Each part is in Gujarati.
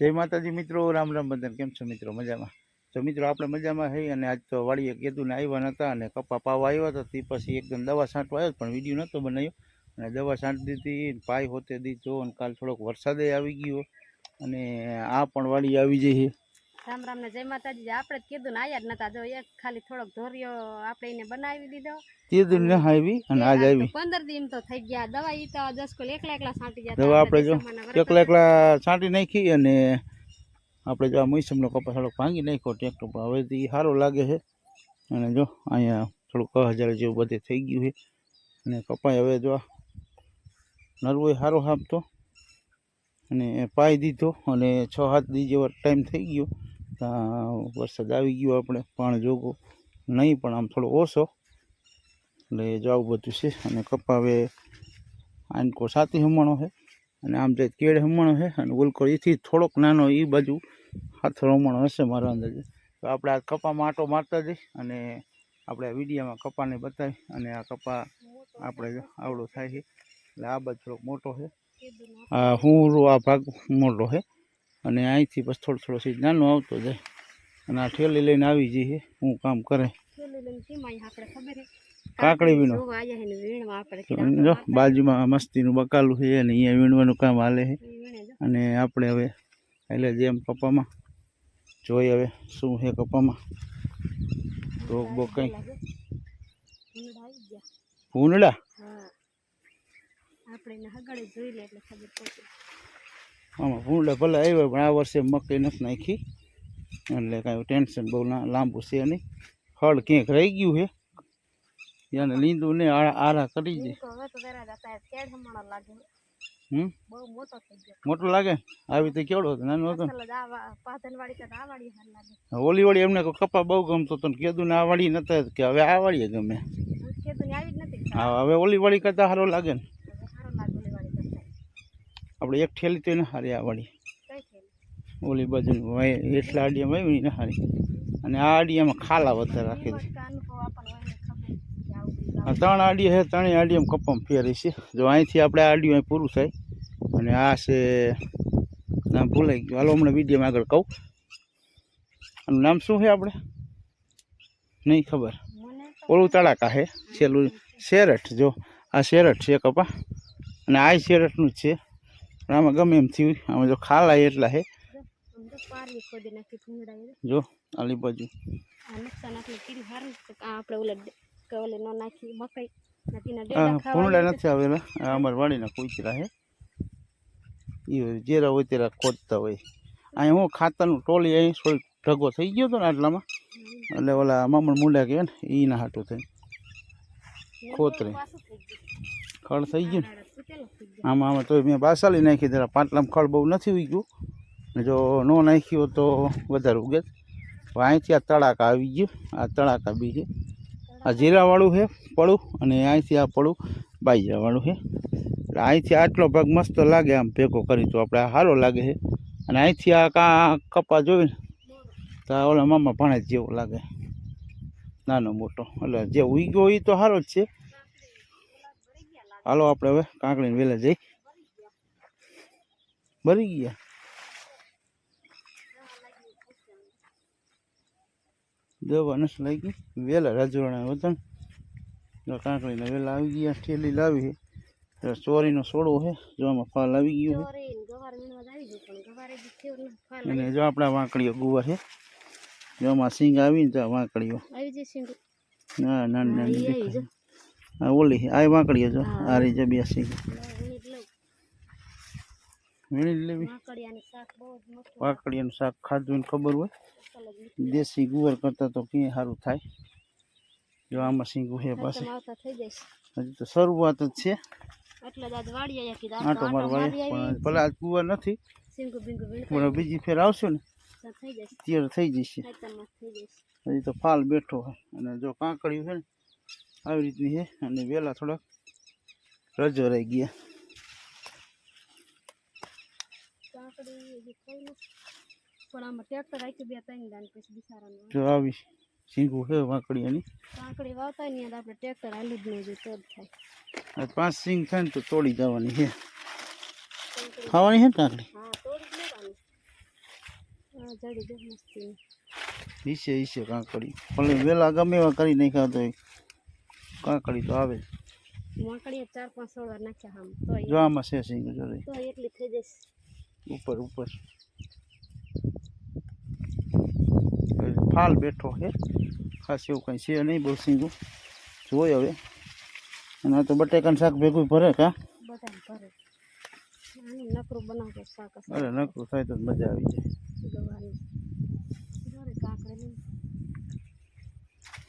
જય માતાજી મિત્રો, રામ રામ બંધન. કેમ છો મિત્રો? મજામાં? તો મિત્રો, આપણે મજામાં હઈ અને આજ તો વાળીએ કેદુને આવ્યા નહોતા અને કપા પાવા આવ્યા હતા. તે પછી એકદમ દવા છાંટવા આવ્યો પણ વીડિયો નહોતો બનાવ્યો અને દવા છાંટી દીધી પાય હોતે દીધો અને કાલ થોડોક વરસાદે આવી ગયો. અને આ પણ વાળી આવી જઈ છે રામ રામ ને જય માતાજી. આપણે જ કીધું ને આયા જ નતા. જો એક ખાલી થોડોક ધોરિયો આપણે એને બનાવી દીધો. કીધું ન આવી અને આજ આવી. પંદર દિન તો થઈ ગયા. દવા ઈ તો દસ કોલ એકલા એકલા છાંટી ગયા. દવા આપણે જો એકલા એકલા છાંટી નાખી અને આપણે જો આ મોસમનો કપાસ થોડોક ભાંગી નાખ્યો ટ્રેક્ટર પર હવે તો ઈ સારો લાગે છે. અને જો અહીંયા થોડુંક હજાર જેવું બધે થઈ ગયું છે. અને કપાય હવે જો નરવો સારો હાપતો. અને પાઈ દીધો અને છ સાત દી જેવો ટાઈમ થઈ ગયો. ત્યાં વરસાદ આવી ગયો આપણે, પાણી જોગો નહીં, પણ આમ થોડો ઓછો. એટલે જો બધું છે. અને કપા હવે આનકો સાતી હમણો છે. અને આમ જે કેળ હમણો છે અને ઉલકો એથી થોડોક નાનો એ બાજુ હાથ હમણો હશે મારા અંદાજે. તો આપણે આ કપામાં આટો મારતા જઈ અને આપણે આ વિડીયામાં કપાને બતાવી અને આ કપા આપણે આવડો થાય છે. એટલે આ બાજુ થોડોક મોટો છે. આ હું આ ભાગ મોટો છે. અને અહીંથી બસ થોડો થોડો સીજ નાનો આવતો જાય. અને આ ઠેલી લઈને આવી જઈએ હું કામ કરે. કાકડી વીણો. જો બાજુમાં મસ્તીનું બકાલું છે અને અહીંયા વીણવાનું કામ હાલે છે. અને આપણે હવે એટલે જેમ કપામાં જોઈએ હવે શું છે કપામાં રોગ બોગ કંઈ ભૂંડા ભૂંડડા? આપણે જોઈ લે એટલે ખબર પડશે આમાં ભૂંડડા ભલે આવ્યો પણ આ વર્ષે મકઈ નથી નાખી. એટલે કાંઈ ટેન્શન બહુ લાંબુ છે નહીં. ફળ ક્યાંક રહી ગયું છે. એને લીંદું ને આરા આરા કરી બહુ મોટો લાગે? આવી તો કેવડો હતો? નાનો હતો? ઓલી વાળી એમને કપા બહુ ગમતો હતો કીધું ને આ વાળી નતા કે હવે આ વાળી ગમે હા હવે ઓલી વાળી કરતા સારો લાગે ને હવે સારો લાગે ઓલી વાડી કરતા આપણે એક ઠેલી તો એને હારી આવડી. ઓલી બાજુ એટલા આડિયામાં આવી ને હારી. અને આ આડિયામાં ખાલા વધારે રાખી દે ત્રણ આડિયા છે ત્રણેય આડિયામાં કપમ ફેરી છે. જો અહીંથી આપણે આ આડિયું અહીં પૂરું થાય. અને આ છે નામ ભૂલાઈ ગયું. હાલો હમણાં વિડીયોમાં આગળ કહું. આનું નામ શું છે આપણે? નહીં ખબર. ઓલું તળાકા છે છેલ્લું શેરઠ જો. આ શેરઠ છે કપા. અને આ શેરઠનું જ છે. પણ આમાં ગમે એમ થયું. આમાં જો ખાલા એટલા હે. જો આલી બાજુ. આ નુકસાન આટલું કર્યું સારું છે. કે આ આપણે ઓલે ડે- કે ઓલે ન નાખી મકાઈ. નાખીને આ ડેડા ખાવા ભૂંડા નથી આવેલા. અમારા વાડીના કૂતરા હે. એ જેરા હોય તેરા ખોદતા હોય. અહીં હું ખાતરનું ટોલી અહીં થોડીક ઢગો થઈ ગયો હતો ને આટલામાં. એટલે ઓલા મામણ મુંડા કે ને એના હાટું થઈ ખોતરે. ખડ થઈ ગયું. ને દાડા તૂટેલો થઈ ગયો આમાં આમાં તો મેં બાસાલી નાખી દીધા પાટલામાં ખળ બહુ નથી ઉગ્યું. જો ન નાખ્યો તો વધારે ઉગે. અહીંથી આ તડાકા આવી ગયું. આ તડાકા બી છે. આ જીરાવાળું છે પડું અને અહીંથી આ પડું બાજરાવાળું છે. એટલે અહીંથી આટલો ભાગ મસ્ત લાગે આમ ભેગો કરી તો. આપણે સારો લાગે છે. અને અહીંથી આ કા કપા જોઈને તો ઓલા મામા ભણે જેવો લાગે. નાનો મોટો. એટલે જે ઉગ્યો એ તો સારો જ છે. હાલો આપણે હવે કાંકડીને વેલા જઈ. ભરી ગયા. દવા નથી લાગી. વેલા રાજવાડા વતન કાંકડીને વેલા આવી ગયા ઠેલી લાવી છે. ચોરીનો સોડો છે. જો આમાં ફાલ આવી ગયો છે. અને જો આપણા વાંકડીઓ ગુવા છે. જો આમાં સિંગ આવીને તો આ વાંકડીઓ. ના. નાની નાની. આ ઓલી આ વાંકડીઓ જો આ રહી છે બે સિંગ લો, વીણી જ લઉં. વીણી જ લેવી. માકડિયાનું શાક બહુ જ મસ્ત વાંકડીઓનું શાક ખાધું ને ખબર હોય? અસલ જ મીઠું. દેશી ગુવાર કરતાં તો ક્યાંય સારું થાય. જો આમાં સિંગું છે પાસે. ખતમ આવતા થઈ જશે હજી તો શરૂઆત જ છે. એટલે જ આજ વાડી આયા કીધું આજ આટો તો આટો મારવા મારી પણ આવી ભલે આજ ગુવાર નથી સિંગુ બિંગુ વીણતા પણ બીજી ફેર આવશે ને? તો થઈ જશે ત્યારે થઈ જશે. ખેતરમાં થઈ જશે હજી તો ફાલ બેઠો હોય અને જો કાંકડિયું છે ને આવી રીતની છે અને વહેલા થોડાક રજો રહી ગયા. જો આવી સિંગું છે કાકડી વાવતા પાંચ સિંગ થાય ને તો તોડી જવાની છે. ખાવાની છે ઈસે ઈસે કાંકડી. વહેલા ગમે એવા કરી નાખ્યા તો કાંકડી તો આવે જ. મોકળીએ ચાર પાંચ સોળ વાર નાખ્યા આમ તો જો આમાં છે સિંગ જોઈ તો એટલી થઈ જશે ઉપર ઉપર. ફાલ બેઠો છે. ખાસ એવું કંઈ છે નહીં બહુ સિંગું. જોઈ હવે. અને આ તો બટેકાનું શાક ભેગું ભરે કા? બધા ભરે. આનું નકરું બનાવતો શાક. હશે અરે નકરું થાય તો મજા આવી જાય ગવાનું જોરે કાકડી લઈને આ વાળી આનો શોખ કાંકરી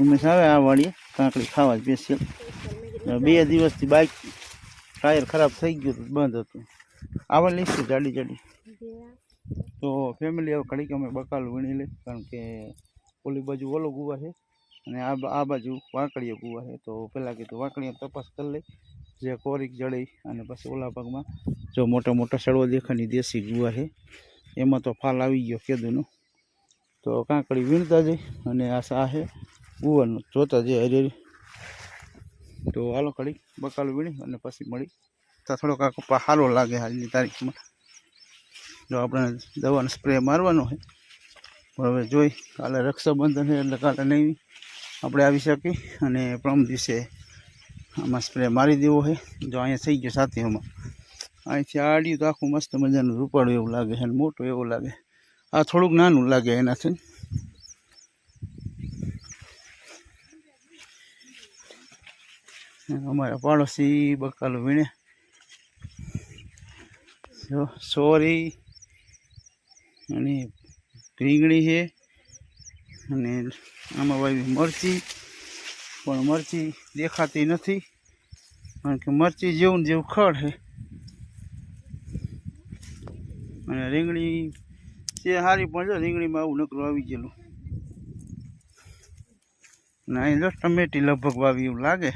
ઉમેશ આવે આ વાળીએ કાંકડી ખાવા સ્પેશિયલ બેસીએ. બે દિવસથી બાઇક ટાયર ખરાબ થઈ ગયું હતું બંધ હતું. આવા લઈશું જાડી જાડી. તો ફેમિલી હવે ઘડીક અમે બકાલું વીણી લઈ કારણ કે ઓલી બાજુ ઓલો ગુવા છે અને આ આ બાજુ વાંકડીએ ગુવા છે. તો પહેલાં કીધું વાંકડીએ તપાસ કરી લઈ જે કોરીક જડી અને પછી ઓલા ભાગમાં જો મોટા મોટા સડવો દેખાની દેશી ગુવા છે. એમાં તો ફાલ આવી ગયો કેદુનો. તો કાંકડી વીણતા જઈ અને આ સા છે ગુવાનું જોતા જઈ હરી તો હાલો કડી બકાલું વીણી અને પછી મળી. તો થોડોક આ કપા સારો લાગે હાલની તારીખમાં. જો આપણે દવાનો સ્પ્રે મારવાનો હોય હવે જોઈ, કાલે રક્ષાબંધન છે એટલે કાલે નહીં. આપણે આવી શકીએ અને પ્રમ દિવસે આમાં સ્પ્રે મારી દેવો છે. જો અહીંયા થઈ ગયો સાથીઓમાં અહીંથી આડ્યું તો આખું મસ્ત મજાનું રૂપાળું એવું લાગે અને મોટું એવું લાગે. આ થોડુંક નાનું લાગે એનાથી. અમારા પાડોશી બકાલો વીણે. જો, સોરી. અને રીંગણી છે. અને આમાં વાવી મરચી. પણ મરચી દેખાતી નથી. કારણ કે મરચી જેવું જેવું ખડ છે. અને રીંગણી છે સારી પણ જો રીંગણીમાં આવું નકરું આવી ગયેલું. ના અહીં જો ટમેટી લગભગ વાવી એવું લાગે.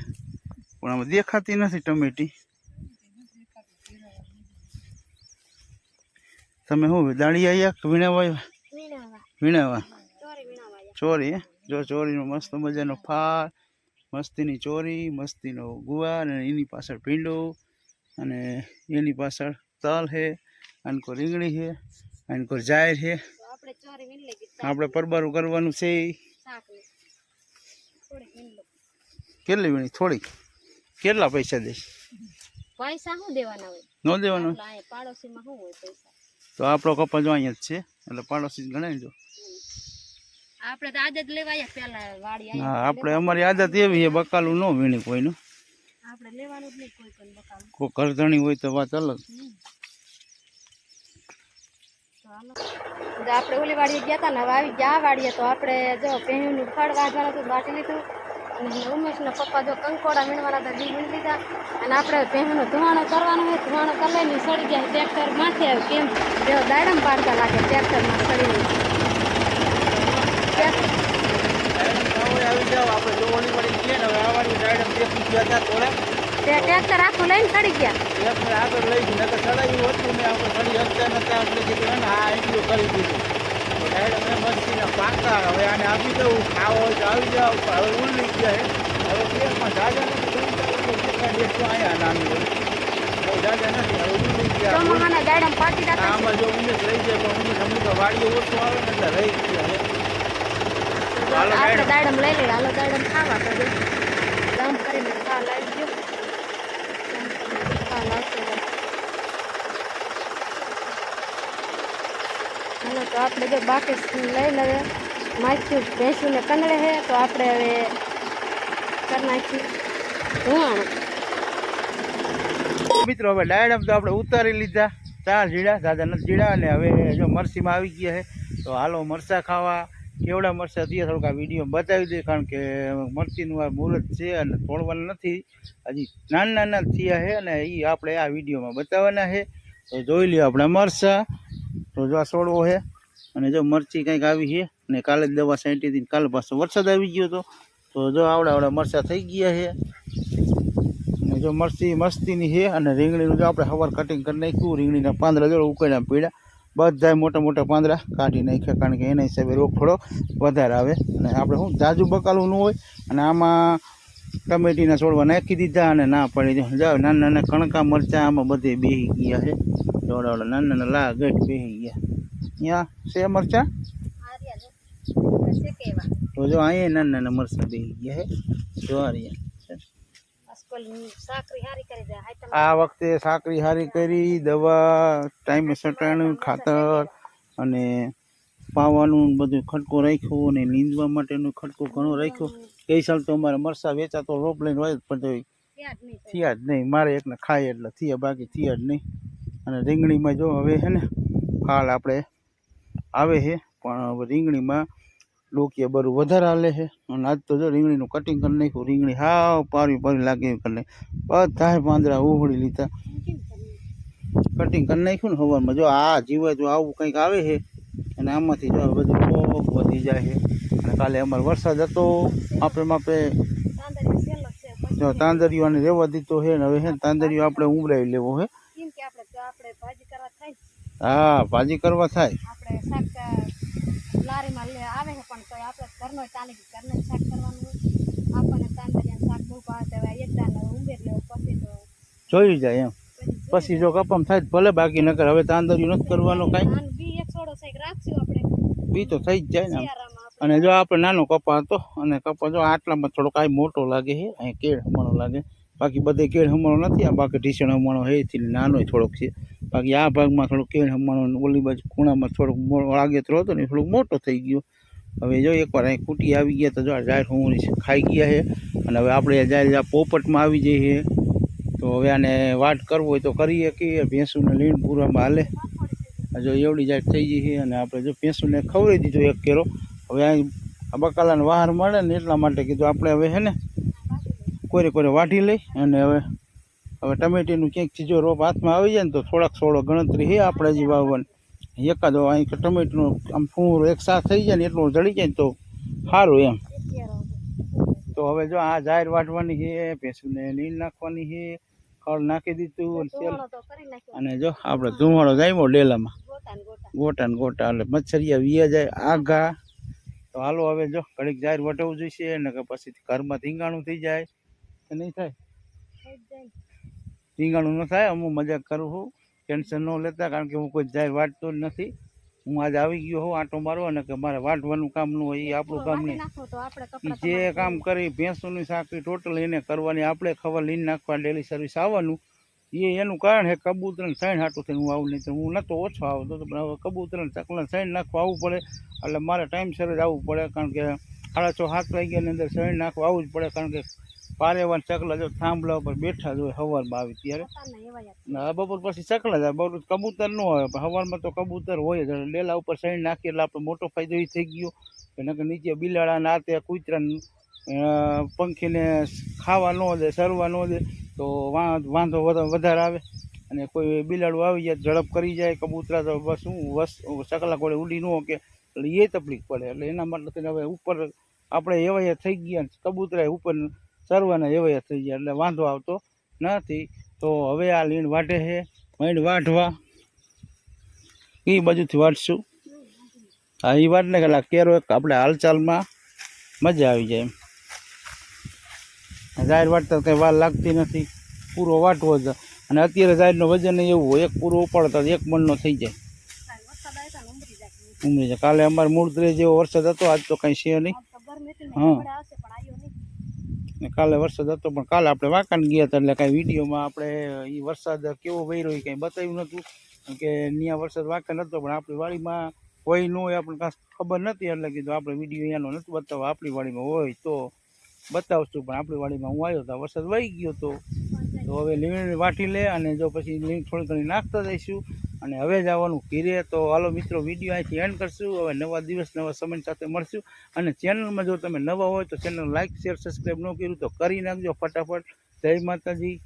પણ આમાં દેખાતી નથી ટમેટી. તમે શું દાળી આવ્યા વીણાવા આવ્યા? વીણાવા. ચોરી, હે? જો ચોરીનો મસ્ત મજાનો ફાળ, મસ્તીની ચોરી, મસ્તીનો ગુવાર અને એની પાછળ ભીંડો અને એની પાછળ તલ છે આનકો રીંગણી છે આનકો જાહેર છે. આપણે પરબારું કરવાનું છે. કેટલી વીણી? થોડીક. કેટલા પૈસા દઈશ? પૈસા શું દેવાના હોય? ન દેવાનો પાડોશીમાં શું હોય પૈસા? તો આપણો કપા જો અહીંયા જ છે. એટલે પાડોશી જ ગણાય જો. આપણે તો આજે જ પેલા વાડી હા આપણે અમારી આદત એવી છે બકાલું ન વીણી કોઈનું. આપણે લેવાનું જ નહીં કોઈ પણ બકાલું. કોઈ કરધણી હોય તો વાત અલગ. આપણે ઓલી વાડીએ ગયા હતા ને હવે આવી ગયા વાડીએ તો આપણે જો પહેણનું ફળ વાંચવાનું હતું બાટી લીધું. અને ઉમેશના પપ્પા જો કંકોડા મીણવાના હતા જી વીણી લીધા. અને આપણે પહેણનું ધુવાણો કરવાનું હોય, ધુવાણો કરી લઈને સડી ગયા ટ્રેક્ટર માથે આવ્યું. કેમ? જો દાડમ પાડતા લાગે ટ્રેક્ટરમાં સડીને આવી જાવ આપણે જો વાળી છીએ ને, હવે આ દાડમ દેખી ગયા થોડા. તે ટ્રેક્ટર આખું લઈને ચડી ગયા. ટ્રેક્ટર આગળ લઈ ગઈ નકર ચડાવ્યું હતું ને આપણે ચડી શકતા નતા આપણે કીધું ને આ એટલું કરી દીધું. મસ્તીના પાકા હવે આને આપી દઉં ખાવો તો આવી હવે ઉલ્લી ગયા હવે પ્લેટમાં જાજા નથી દેખો અહીંયા નાનું જાજા નથી હવે ઉલ્લી ગયા. આમાં જો ઉમેશ લઈ જાય તો ઉમેશ વાડીઓ ઓછું આવે ને એટલે રહી ગયા આપણે દાડમ. લઈ લઈએ હાલો દાડમ ખાવા જો દમ કરીને ખા લાવી ગયો ખા લાવતો રહે. હાલો તો આપણે જો બાકી લઈ લઈએ માખ્યું ભેંસુને કંદડે છે, તો આપણે હવે કરી નાખીએ. ધુવાણું. મિત્રો, હવે ડાયડમ તો આપણે ઉતારી લીધા. ચાર જીડા દાદા નથી જીડા અને હવે જો મરસીમાં આવી ગયા છે. તો હાલો મરચાં ખાવા. કેવડા મરચાં? દઈએ થોડુંક આ વીડિયો બતાવી દઈએ, કારણ કે મરચીનું આ મુહૂર્ત છે અને તોડવાનું નથી. હજી નાના નાના થયા છે અને એ આપણે આ વિડીયોમાં બતાવવાના છે. તો જોઈ લ્યો આપણે મરચાં. તો જો આ છોડવો છે. અને જો મરચી કંઈક આવી છે અને કાલે જ દવા છાંટી હતી ને કાલે પાછો વરસાદ આવી ગયો હતો તો જો આવડા આવડા મરચાં થઈ ગયા છે. અને જો મરચી મસ્તીની છે અને રીંગણીનું જો આપણે સવાર કટિંગ કરી નાખ્યું, રીંગણીના પાંદડા જો ઉકળ્યા પીડા બધા મોટા મોટા પાંદડા કાઢી નાખ્યા કારણ કે એના હિસાબે રોગ વધારે આવે. અને આપણે શું જાજુ બકાલું ન હોય, અને આમાં ટમેટીના છોડવા નાખી દીધા અને ના પડી જાઓ, નાના નાના કણકા મરચાં આમાં બધે બેહી ગયા છે. જોડા નાના નાના લા ગઢ બેહી ગયા. અહીંયા છે મરચાં? તો જો અહીંયા નાના નાના મરચાં બેહી ગયા હે. જો આ વખતે સાકરી હારી કરી, દવા, ટાઈમે સટાણું, ખાતર અને પાવાનું બધું ખટકો રાખ્યો અને નીંદવા માટેનું ખટકો ઘણો રાખ્યો. કઈ સાલ તો અમારે મરસા વેચાતો રોપ લઈને હોય જ થાય. થયા જ નહીં. મારે એકને ખાય એટલે થયા, બાકી થયા જ નહીં. અને રીંગણીમાં જો હવે છે ને ફાલ આપણે આવે છે પણ હવે રીંગણીમાં ડોકીએ બરું વધારે હાલે છે. અને આજ તો જો રીંગણીનું કટિંગ કરી નાખ્યું રીંગણી હાવ પારવી પારી લાગે એવી કરી નાખી. બધા પાંદડા ઉહળી લીધા? કટિંગ કરી નાખ્યું ને હવનમાં જો આ જીવે જો આવું કંઈક આવે છે અને આમાંથી જો બધું ખૂબ વધી જાય છે. અને કાલે અમારે વરસાદ હતો માપે માપે જો તાંદરીઓ અને રહેવા દીધો છે ને હવે છે ને તાંદરીઓ આપણે ઉમરાવી લેવો છે કેમ કે આપણે જો આપણે ભાજી કરવા થાય હા ભાજી કરવા થાય. આપણે શાક લારીમાં લે આવે છે પણ તોય આપણે ઘરનો ચાલે કે ઘરનું શાક કરવાનું આપણને તાંદળિયાનું શાક બહુ ભાવે હવે એક દાન ઉમેર લેવો પછી તો જોઈ જાય એમ. પછી જો કપમ થાય ભલે બાકી નકર હવે તાંદરીઓ નથી કરવાનો કાંઈ. બી એક છોડો છે રાખશું આપણે. બી તો થઈ જ જાય ને અને જો આપણે નાનો કપા હતો અને કપા જો આટલામાં થોડો કાંઈ મોટો લાગે છે અહીં કેળ હમણો લાગે. બાકી બધે કેળ હમણો નથી આ બાકી ઢીસણ હમણો હે નાનોય થોડોક છે. બાકી આ ભાગમાં થોડુંક કેળ હમણો ઓલી બાજુ ખૂણામાં થોડુંક વાગેતરો હતો ને થોડુંક મોટો થઈ ગયો. હવે જો એકવાર અહીં કૂટી આવી ગયા તો જો જાહેર હું ખાઈ ગયા છે અને હવે આપણે જાહેર આ પોપટમાં આવી જઈએ તો હવે આને વાટ કરવો હોય તો કરીએ કે ભેંસુને લીણ પૂરામાં હાલે. જો એવડી જાત થઈ ગઈ છે અને આપણે જો ભેંસુને ખવડાવી દીધો એક કેરો. હવે અહીં આ બકાલાને બહાર મળે ને એટલા માટે કીધું આપણે હવે છે ને, કોરે કોરે વાઢી લઈ અને હવે હવે ટમેટીનું ક્યાંક ચીજો રોપ હાથમાં આવી જાય ને તો થોડાક થોડો ગણતરી છે આપણે જે વાવવાની. એકાદો અહીં ટમેટીનું આમ ફૂંરો એક સાથ થઈ જાય ને એટલું જડી જાય ને તો સારું એમ. તો હવે જો આ જાહેર વાટવાની છે ભેંસુને નીણ નાખવાની છે ખળ નાખી દીધું અને જો આપણે ધુમાડો જાય ડેલામાં. ગોટા ને ગોટા, એટલે મચ્છરિયા વીયા જાય, આઘા. તો હાલો હવે જો ઘડીક જાહેર વટવું જોઈશે ને કે પછી ઘરમાં ધીંગાણું થઈ જાય. કે નહીં થાય? જ. ધીંગાણું ન થાય હું મજાક કરું છું. ટેન્શન ન લેતા કારણ કે હું કોઈ જાય વાટતો જ નથી. હું આજે આવી ગયો હોઉં આંટો મારવા અને કે મારે વાટવાનું કામ ન હોય એ આપણું કામ નહીં. જે કામ કરી ભેંસોની સાંકળી ટોટલ એને કરવાની આપણે ખબર લઈને નાખવા ડેલી સર્વિસ આવવાનું. એ એનું કારણ છે કબૂતર સાઈન હાટું થઈને હું આવું નહીં તો હું નહોતો ઓછો આવતો પણ હવે કબૂતર ને ચકલા સાઈન નાખવા આવવું પડે. એટલે મારે ટાઈમસર જ આવવું પડે કારણ કે સાડા છ સાત વાગ્યાની અંદર શરીર નાખવા આવવું જ પડે, કારણ કે પારેવાન ચકલા જો થાંભલા ઉપર બેઠા જ હોય સવારમાં આવી ત્યારે. બપોર પછી ચકલા જાય બપોર કબૂતર ન હોય પણ સવારમાં તો કબૂતર હોય જ. લેલા ઉપર શરીર નાખીએ એટલે આપણો મોટો ફાયદો એ થઈ ગયો કે નકર નીચે બિલાડા ના તે કૂતરાને પંખીને ખાવા ન દે સરવા ન દે, તો વાંધો વધ- વધારે આવે. અને કોઈ બિલાડું આવી જાય ઝડપ કરી જાય, કબૂતરા તો બસ શું, વસ, ચકલા કોડે ઉડી ન કે એટલે એ તકલીફ પડે. એટલે એના માટે હવે ઉપર આપણે એવાયા થઈ ગયા કબૂતરા ઉપર ચરવાના એવાયા થઈ ગયા, એટલે વાંધો આવતો નથી. તો હવે આ લીણ વાટે છે માંડ વાઢવા. એ બાજુથી વાટશું હા એ વાટને કલાક કેરો એક આપણે હાલચાલમાં મજા આવી જાય એમ. જાહેર વાટતા કંઈ વાર લાગતી નથી. પૂરો વાટવો જ. અને અત્યારે જાહેરનું વજન એવું હોય, એક પૂરો ઉપાડતા એક મણનો થઈ જાય કાંઈ વરસાદ આવે તો ને ઉમરી જાય કાલે અમારે મૂળદ્રે જેવો વરસાદ હતો, આજ તો કંઈ છે નહીં. હતી હા. ને કાલે વરસાદ હતો, પણ કાલે આપણે વાંકાને ગયા હતા, એટલે કાંઈ વિડીયોમાં આપણે એ વરસાદ કેવો વહી એ કંઈ બતાવ્યું નહોતું. કે ત્યાં વરસાદ વાંકાન હતો, પણ આપણી વાડીમાં હોય ન હોય, આપણને કાંઈ ખબર નથી એટલે કીધું આપણે વીડિયો અહીંયાનો નથી બતાવવા, આપણી વાડીમાં હોય તો બતાવશું. પણ આપણી વાડીમાં હું આવ્યો હતો વરસાદ વહી ગયો તો. તો હવે લીમડી વાટી લે અને જો પછી લીંબ થોડી ઘણી નાખતા જઈશું. અને હવે જવાનું ઘીરે. તો હાલો મિત્રો, વીડિયો અહીંથી એન્ડ કરશું. હવે નવા દિવસ, નવા સમય સાથે મળશું. અને ચેનલમાં જો તમે નવા હોય તો ચેનલ લાઇક શેર સબસ્ક્રાઈબ ન કર્યું તો કરી નાખજો ફટાફટ. જય માતાજી.